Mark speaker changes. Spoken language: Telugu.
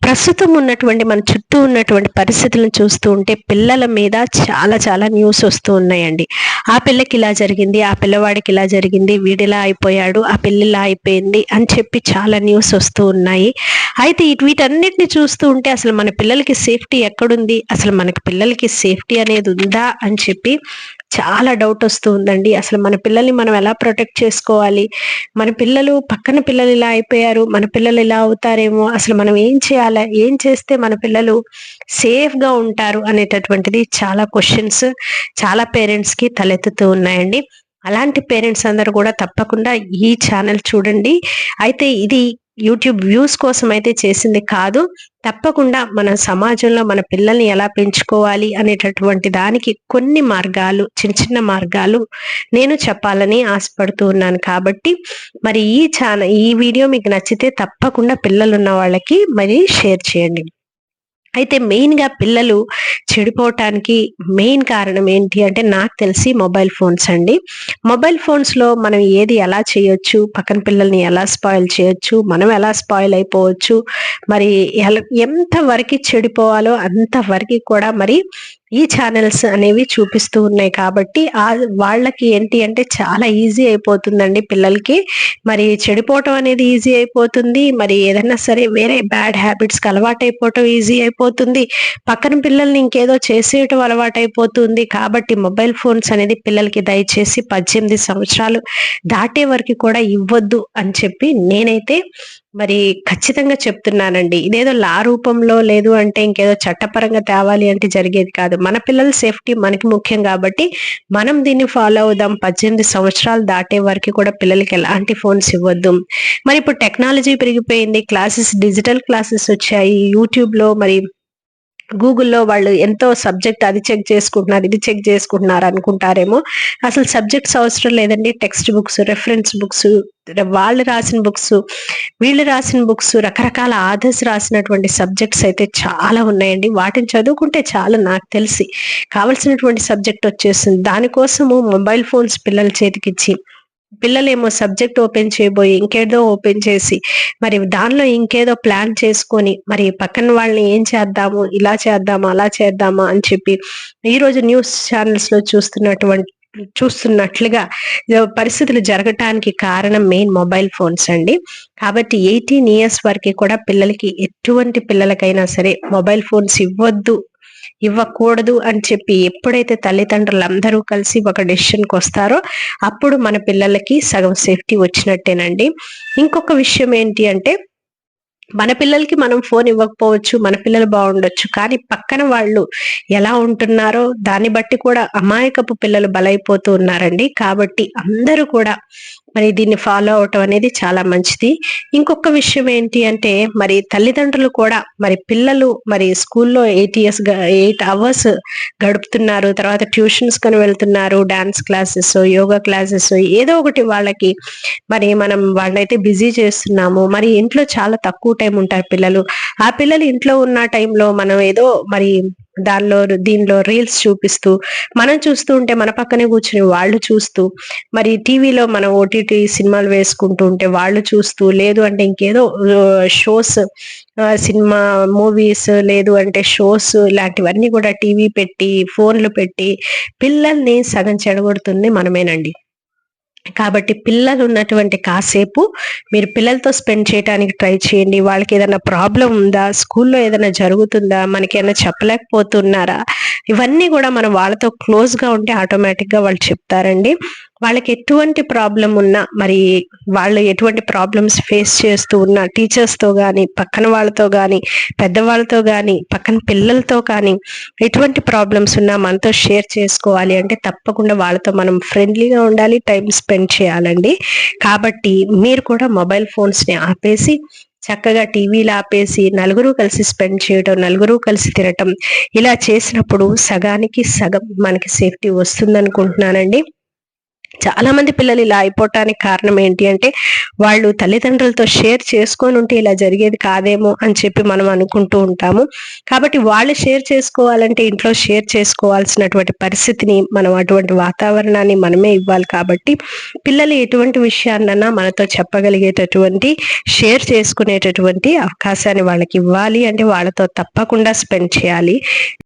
Speaker 1: ప్రస్తుతం ఉన్నటువంటి మన చుట్టూ ఉన్నటువంటి పరిస్థితులను చూస్తూ ఉంటే పిల్లల మీద చాలా చాలా న్యూస్ వస్తూ ఉన్నాయండి. ఆ పిల్లకి ఇలా జరిగింది ఆ పిల్లవాడికి ఇలా జరిగింది వీడిలా అయిపోయాడు ఆ పిల్లిలా అయిపోయింది అని చెప్పి చాలా న్యూస్ వస్తూ ఉన్నాయి. అయితే వీటన్నిటిని చూస్తూ ఉంటే అసలు మన పిల్లలకి సేఫ్టీ ఎక్కడుంది? అసలు మనకి పిల్లలకి సేఫ్టీ అనేది ఉందా అని చెప్పి చాలా డౌట్ వస్తూ ఉందండి. అసలు మన పిల్లల్ని మనం ఎలా ప్రొటెక్ట్ చేసుకోవాలి? మన పిల్లలు పక్కన పిల్లలు ఇలా అయిపోయారు. మన పిల్లలు ఇలా అవుతారేమో? అసలు మనం ఏం చేయాలి? ఏం చేస్తే మన పిల్లలు సేఫ్గా ఉంటారు? అనేటటువంటిది చాలా క్వశ్చన్స్ చాలా పేరెంట్స్కి తలెత్తుతూ ఉన్నాయండి. అలాంటి పేరెంట్స్ అందరూ కూడా తప్పకుండా ఈ ఛానల్ చూడండి. అయితే ఇది యూట్యూబ్ వ్యూస్ కోసం అయితే చేసింది కాదు. తప్పకుండా మన సమాజంలో మన పిల్లల్ని ఎలా పెంచుకోవాలి అనేటటువంటి దానికి కొన్ని మార్గాలు చిన్న చిన్న మార్గాలు నేను చెప్పాలని ఆశపడుతూ ఉన్నాను. కాబట్టి మరి ఈ ఛానల్ ఈ వీడియో మీకు నచ్చితే తప్పకుండా పిల్లలు ఉన్న వాళ్ళకి మరి షేర్ చేయండి. అయితే మెయిన్గా పిల్లలు చెడిపోవటానికి మెయిన్ కారణం ఏంటి అంటే నాకు తెలిసి మొబైల్ ఫోన్స్ అండి. మొబైల్ ఫోన్స్లో మనం ఏది ఎలా చేయొచ్చు? పక్కన పిల్లల్ని ఎలా స్పాయిల్ చేయొచ్చు? మనం ఎలా స్పాయిల్ అయిపోవచ్చు? మరి ఎంత వరకు చెడిపోవాలో అంత వరకు కూడా మరి ఈ ఛానల్స్ అనేవి చూపిస్తూ ఉన్నాయి కాబట్టి ఆ వాళ్ళకి ఏంటి అంటే చాలా ఈజీ అయిపోతుందండి పిల్లలకి. మరి చెడిపోవటం అనేది ఈజీ అయిపోతుంది. మరి ఏదైనా సరే వేరే బ్యాడ్ హ్యాబిట్స్కి అలవాటు అయిపోవటం ఈజీ అయిపోతుంది. పక్కన పిల్లల్ని ఇంకేదో చేసేయటం అలవాటు అయిపోతుంది కాబట్టి మొబైల్ ఫోన్స్ అనేది పిల్లలకి దయచేసి పద్దెనిమిది సంవత్సరాలు దాటే వరకు కూడా ఇవ్వద్దు అని చెప్పి నేనైతే మరి ఖచ్చితంగా చెప్తున్నానండి. ఇదేదో లా రూపంలో లేదు అంటే ఇంకేదో చట్టపరంగా తేవాలి అంటే జరిగేది కాదు. మన పిల్లల సేఫ్టీ మనకి ముఖ్యం కాబట్టి మనం దీన్ని ఫాలో అవుదాం. పద్దెనిమిది సంవత్సరాలు దాటే వరకు కూడా పిల్లలకి ఎలాంటి ఫోన్స్ ఇవ్వద్దు. మరి ఇప్పుడు టెక్నాలజీ పెరిగిపోయింది. క్లాసెస్ డిజిటల్ క్లాసెస్ వచ్చాయి. యూట్యూబ్లో మరి గూగుల్లో వాళ్ళు ఎంతో సబ్జెక్ట్ అది చెక్ చేసుకుంటున్నారు ఇది చెక్ చేసుకుంటున్నారు అనుకుంటారేమో. అసలు సబ్జెక్ట్స్ అవసరం లేదండి. టెక్స్ట్ బుక్స్ రెఫరెన్స్ బుక్స్ వాళ్ళు రాసిన బుక్స్ వీళ్ళు రాసిన బుక్స్ రకరకాల ఆధర్స్ రాసినటువంటి సబ్జెక్ట్స్ అయితే చాలా ఉన్నాయండి. వాటిని చదువుకుంటే చాలా నాకు తెలిసి. కావలసినటువంటి సబ్జెక్ట్ వచ్చేస్తుంది దానికోసము మొబైల్ ఫోన్స్ పిల్లల చేతికిచ్చి పిల్లలేమో సబ్జెక్ట్ ఓపెన్ చేయబోయి ఇంకేదో ఓపెన్ చేసి మరి దానిలో ఇంకేదో ప్లాన్ చేసుకొని మరి పక్కన వాళ్ళని ఏం చేద్దాము ఇలా చేద్దామా అలా చేద్దామా అని చెప్పి ఈరోజు న్యూస్ ఛానల్స్లో చూస్తున్నటువంటి చూస్తున్నట్లుగా పరిస్థితులు జరగటానికి కారణం మెయిన్ మొబైల్ ఫోన్స్ అండి. కాబట్టి ఎయిటీన్ ఇయర్స్ వరకు కూడా పిల్లలకి ఎటువంటి పిల్లలకైనా సరే మొబైల్ ఫోన్స్ ఇవ్వద్దు ఇవ్వకూడదు అని చెప్పి ఎప్పుడైతే తల్లిదండ్రులు అందరూ కలిసి ఒక డెసిషన్కి వస్తారో అప్పుడు మన పిల్లలకి సగం సేఫ్టీ వచ్చినట్టేనండి. ఇంకొక విషయం ఏంటి అంటే మన పిల్లలకి మనం ఫోన్ ఇవ్వకపోవచ్చు మన పిల్లలు బాగుండొచ్చు కానీ పక్కన వాళ్ళు ఎలా ఉంటున్నారో దాన్ని బట్టి కూడా అమాయకపు పిల్లలు బలైపోతూ ఉన్నారండి. కాబట్టి అందరూ కూడా మరి దీన్ని ఫాలో అవటం అనేది చాలా మంచిది. ఇంకొక విషయం ఏంటి అంటే మరి తల్లిదండ్రులు కూడా మరి పిల్లలు మరి స్కూల్లో ఎయిట్ ఇయర్స్ ఎయిట్ అవర్స్ గడుపుతున్నారు. తర్వాత ట్యూషన్స్ కొని వెళ్తున్నారు. డాన్స్ క్లాసెస్ యోగా క్లాసెస్ ఏదో ఒకటి వాళ్ళకి మరి మనం వాళ్ళైతే బిజీ చేస్తున్నాము. మరి ఇంట్లో చాలా తక్కువ టైం ఉంటారు పిల్లలు. ఆ పిల్లలు ఇంట్లో ఉన్న టైంలో మనం ఏదో మరి దానిలో దీనిలో రీల్స్ చూపిస్తూ మనం చూస్తూ ఉంటే మన పక్కనే కూర్చుని వాళ్ళు చూస్తూ మరి టీవీలో మనం ఓటీటీ సినిమాలు వేసుకుంటూ ఉంటే వాళ్ళు చూస్తూ లేదు అంటే ఇంకేదో షోస్ సినిమా మూవీస్ లేదు అంటే షోస్ ఇలాంటివన్నీ కూడా టీవీ పెట్టి ఫోన్లు పెట్టి పిల్లల్ని సగం చెడగొడుతుంది మనమేనండి. కాబట్టి పిల్లలు ఉన్నటువంటి కాసేపు మీరు పిల్లలతో స్పెండ్ చేయడానికి ట్రై చేయండి. వాళ్ళకి ఏదైనా ప్రాబ్లం ఉందా? స్కూల్లో ఏదైనా జరుగుతుందా? మనకి ఏమైనా చెప్పలేకపోతున్నారా? ఇవన్నీ కూడా మనం వాళ్ళతో క్లోజ్గా ఉంటే ఆటోమేటిక్గా వాళ్ళు చెప్తారండి. వాళ్ళకి ఎటువంటి ప్రాబ్లం ఉన్నా మరి వాళ్ళు ఎటువంటి ప్రాబ్లమ్స్ ఫేస్ చేస్తూ ఉన్నా టీచర్స్తో కానీ పక్కన వాళ్ళతో కానీ పెద్దవాళ్ళతో కానీ పక్కన పిల్లలతో కానీ ఎటువంటి ప్రాబ్లమ్స్ ఉన్నా మనతో షేర్ చేసుకోవాలి అంటే తప్పకుండా వాళ్ళతో మనం ఫ్రెండ్లీగా ఉండాలి టైం స్పెండ్ చేయాలండి. కాబట్టి మీరు కూడా మొబైల్ ఫోన్స్ని ఆపేసి చక్కగా టీవీలు ఆపేసి నలుగురు కలిసి స్పెండ్ చేయడం నలుగురు కలిసి తినటం ఇలా చేసినప్పుడు సగానికి సగం మనకి సేఫ్టీ వస్తుంది అనుకుంటున్నానండి చాలా మంది పిల్లలు ఇలా అయిపోవటానికి కారణం ఏంటి అంటే వాళ్ళు తల్లిదండ్రులతో షేర్ చేసుకొని ఉంటే ఇలా జరిగేది కాదేమో అని చెప్పి మనం అనుకుంటూ ఉంటాము. కాబట్టి వాళ్ళు షేర్ చేసుకోవాలంటే ఇంట్లో షేర్ చేసుకోవాల్సినటువంటి పరిస్థితిని మనం అటువంటి వాతావరణాన్ని మనమే ఇవ్వాలి కాబట్టి పిల్లలు ఎటువంటి విషయాన్నైనా మనతో చెప్పగలిగేటటువంటి షేర్ చేసుకునేటటువంటి అవకాశాన్ని వాళ్ళకి ఇవ్వాలి. అంటే వాళ్ళతో తప్పకుండా స్పెండ్ చేయాలి.